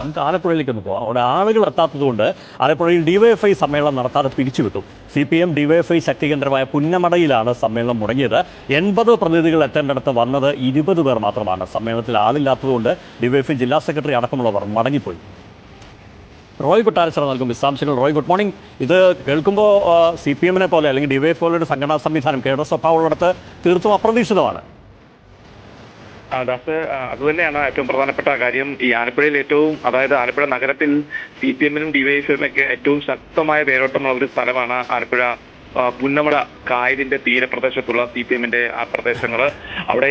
നമുക്ക് ആലപ്പുഴയിലേക്ക് ഒന്ന് പോകാം അവിടെ ആളുകൾ എത്താത്തതുകൊണ്ട് ആലപ്പുഴയിൽ ഡിവൈഎഫ്ഐ സമ്മേളനം നടത്താതെ പിരിച്ചുവിട്ടു സി പി എം ഡിവൈഎഫ്ഐ ശക്തി കേന്ദ്രമായ പുന്നമടയിലാണ് സമ്മേളനം മുടങ്ങിയത്. എൺപത് പ്രതിനിധികൾ എത്തേണ്ടിടത്ത് വന്നത് ഇരുപത് പേർ മാത്രമാണ്. സമ്മേളനത്തിൽ ആളില്ലാത്തതുകൊണ്ട് ഡിവൈഎഫ്ഐ ജില്ലാ സെക്രട്ടറി അടക്കമുള്ളവർ മടങ്ങിപ്പോയി. റോയ് കൊട്ടാരശ്ശേരി നൽകും വിശദാംശങ്ങൾ. Roy good morning. ഇത് കേൾക്കുമ്പോൾ സി പി എമ്മിനെ പോലെ അല്ലെങ്കിൽ ഡിവൈഎഫ് പോലൊരു സംഘടനാ സംവിധാനം കേരള സ്വഭാവമുള്ളിടത്ത് തീർത്തും അപ്രതീക്ഷിതമാണ്. ദാസ് അത് അതുതന്നെയാണ് ഏറ്റവും പ്രധാനപ്പെട്ട കാര്യം. ഈ ആലപ്പുഴയിൽ ഏറ്റവും അതായത് ആലപ്പുഴ നഗരത്തിൽ സി പി എമ്മിനും ഡിവൈഎഫ്ഐനും ഒക്കെ ഏറ്റവും ശക്തമായ വേരോട്ടമുള്ള ഒരു സ്ഥലമാണ് ആലപ്പുഴ പുന്നമട കായലിന്റെ തീരപ്രദേശത്തുള്ള സി പി എമ്മിന്റെ ആ പ്രദേശങ്ങൾ അവിടെ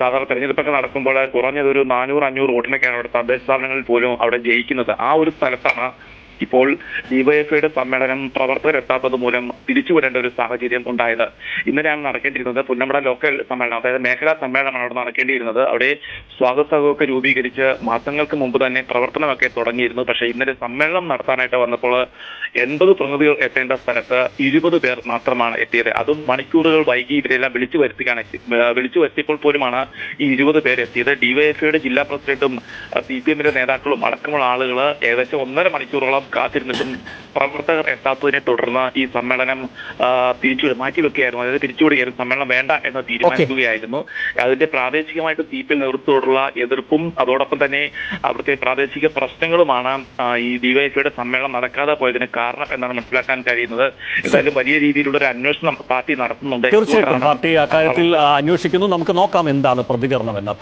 സാധാരണ തെരഞ്ഞെടുപ്പൊക്കെ നടക്കുമ്പോൾ കുറഞ്ഞതൊരു നാനൂറ് അഞ്ഞൂറ് വോട്ടിനൊക്കെയാണ് അവിടെ തദ്ദേശ സ്ഥാപനങ്ങളിൽ പോലും അവിടെ ജയിക്കുന്നത്. ആ ഒരു സ്ഥലത്താണ് ഇപ്പോൾ ഡിവൈഎഫ്ഐയുടെ സമ്മേളനം പ്രവർത്തകരെത്താത്തത് മൂലം പിരിച്ചുവിടേണ്ട ഒരു സാഹചര്യം ഉണ്ടായത്. ഇന്നലെയാണ് നടക്കേണ്ടിയിരുന്നത് പുന്നമട ലോക്കൽ സമ്മേളനം അതായത് മേഖലാ സമ്മേളനമാണ് അവിടെ നടക്കേണ്ടിയിരുന്നത്. അവിടെ സ്വാഗത സംഘമൊക്കെ രൂപീകരിച്ച് മാസങ്ങൾക്ക് മുമ്പ് തന്നെ പ്രവർത്തനമൊക്കെ തുടങ്ങിയിരുന്നു. പക്ഷേ ഇന്നലെ സമ്മേളനം നടത്താനായിട്ട് വന്നപ്പോൾ എൺപത് പ്രതിനിധികൾ എത്തേണ്ട സ്ഥലത്ത് ഇരുപത് പേർ മാത്രമാണ് എത്തിയത്. അതും മണിക്കൂറുകൾ വൈകി ഇവരെല്ലാം വിളിച്ചു ഏഹ് വിളിച്ചു വരുത്തിയപ്പോൾ പോലുമാണ് ഈ ഇരുപത് പേർ എത്തിയത്. ഡിവൈഎഫ്ഐയുടെ ജില്ലാ പ്രസിഡന്റും സി പി എമ്മിന്റെ നേതാക്കളും അടക്കമുള്ള ആളുകൾ ഏകദേശം ഒന്നര മണിക്കൂറോളം കാത്തിരുന്നിട്ടും പ്രവർത്തകർ എത്താത്തതിനെ തുടർന്ന് ഈ സമ്മേളനം തിരിച്ചു മാറ്റിവെക്കുകയായിരുന്നു. അതായത് തിരിച്ചുവിടുകയായിരുന്നു. സമ്മേളനം വേണ്ട എന്ന് തീരുമാനിക്കുകയായിരുന്നു. അതിന്റെ പ്രാദേശികമായിട്ട് സി പി നേതൃത്വത്തോടുള്ള എതിർപ്പും അതോടൊപ്പം തന്നെ അവിടുത്തെ പ്രാദേശിക പ്രശ്നങ്ങളുമാണ് ഈ ഡിവൈഎഫ്ഐയുടെ സമ്മേളനം നടക്കാതെ പോയതിന് കാരണം എന്നാണ് മനസ്സിലാക്കാൻ കഴിയുന്നത്. എന്തായാലും വലിയ രീതിയിലുള്ള ഒരു അന്വേഷണം പാർട്ടി നടത്തുന്നുണ്ട്. തീർച്ചയായിട്ടും. പാർട്ടി അക്കാര്യത്തിൽ അന്വേഷിക്കുന്നു. നമുക്ക് നോക്കാം എന്താണ് പ്രതികരണം എന്ന്